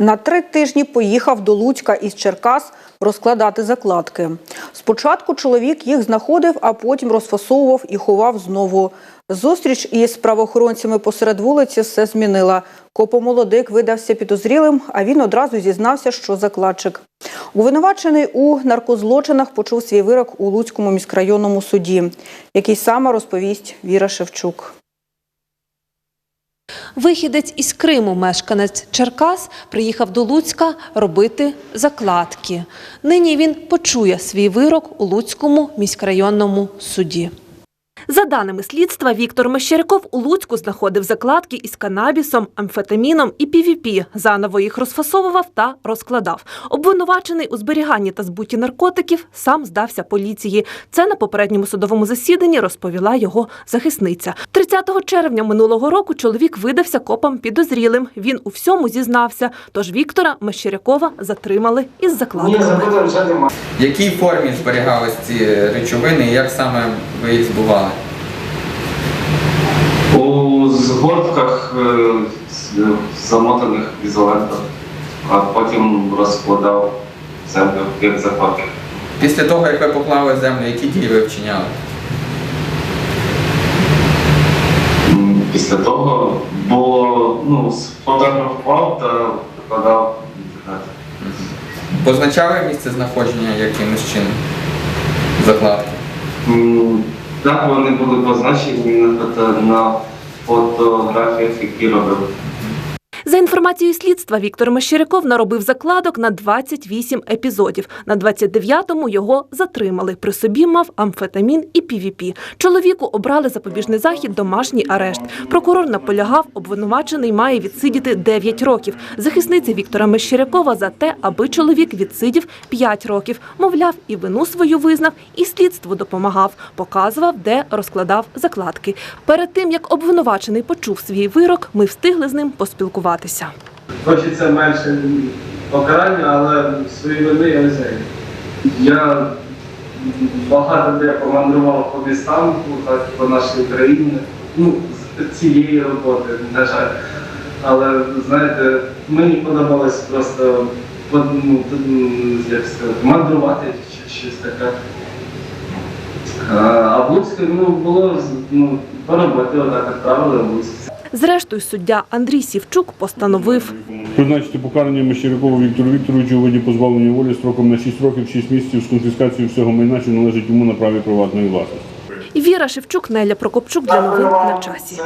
На три тижні поїхав до Луцька із Черкас розкладати закладки. Спочатку чоловік їх знаходив, а потім розфасовував і ховав знову. Зустріч із правоохоронцями посеред вулиці все змінила. Копомолодик видався підозрілим, а він одразу зізнався, що закладчик. Обвинувачений у наркозлочинах почув свій вирок у Луцькому міськрайонному суді, який саме розповість Віра Шевчук. Вихідець із Криму, мешканець Черкас, приїхав до Луцька робити закладки. Нині він почує свій вирок у Луцькому міськрайонному суді. За даними слідства, Віктор Мещеряков у Луцьку знаходив закладки із канабісом, амфетаміном і ПВП. Заново їх розфасовував та розкладав. Обвинувачений у зберіганні та збуті наркотиків сам здався поліції. Це на попередньому судовому засіданні розповіла його захисниця. 30 червня минулого року чоловік видався копам підозрілим. Він у всьому зізнався. Тож Віктора Мещерякова затримали із закладками. В якій формі зберігались ці речовини і як саме ви їх збували? У згортках е, замотаних в ізолентах, а потім розкладав землю як закладки. Після того, як ви поклали землю, які дії ви вчиняли? Після того було ну, сфотографував та викладав інтернет. Позначали місце знаходження якимось чином закладки? Так вони були позначені на, фото- на фотографіях, які робив. За інформацією слідства, Віктор Мещеряков наробив закладок на 28 епізодів. На 29-му його затримали. При собі мав амфетамін і ПВП. Чоловіку обрали запобіжний захід домашній арешт. Прокурор наполягав, обвинувачений має відсидіти 9 років. Захисниця Віктора Мещерякова за те, аби чоловік відсидів 5 років. Мовляв, і вину свою визнав, і слідству допомагав. Показував, де розкладав закладки. Перед тим, як обвинувачений почув свій вирок, ми встигли з ним поспілкуватися. Хочеться менше покарання, але свої вини я не знаю. Я багато де помандрував по містам, по нашій Україні, ну, з цієї роботи, на жаль. Але знаєте, мені подобалось просто ну, як сказати, мандрувати чи щось таке. А в Луцьку ну, було ну, по роботі отак відправили в Луцьк. Зрештою, суддя Андрій Сівчук постановив Призначити покарання Мещерякову Віктору Вікторовичу у виді позбавлення волі строком на 6 років, 6 місяців з конфіскацією всього майна, що належить йому на праві приватної власності. Віра Шевчук, Неля Прокопчук для новин на часі.